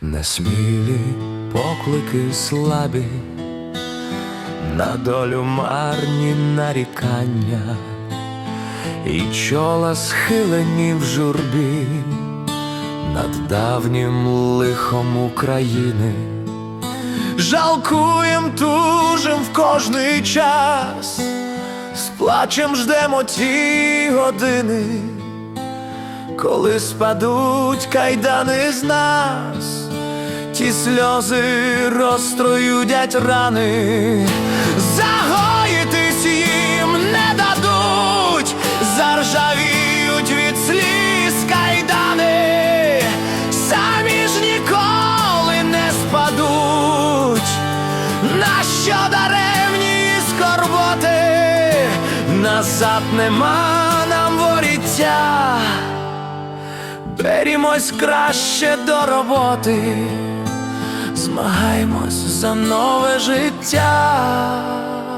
несмілі поклики слабі, на долю марні нарікання, і чола схилені в журбі над давнім лихом України. Жалкуєм, тужим в кожний час, з плачем ждемо ті години, коли спадуть кайдани з нас, ті сльози розтроюдять рани, загоїтись їм не дадуть, заржавіють від сліз кайдани, самі ж ніколи не спадуть. Нащо даремні скорботи, назад нема нам воріття, берімось краще до роботи, змагаємось за нове життя.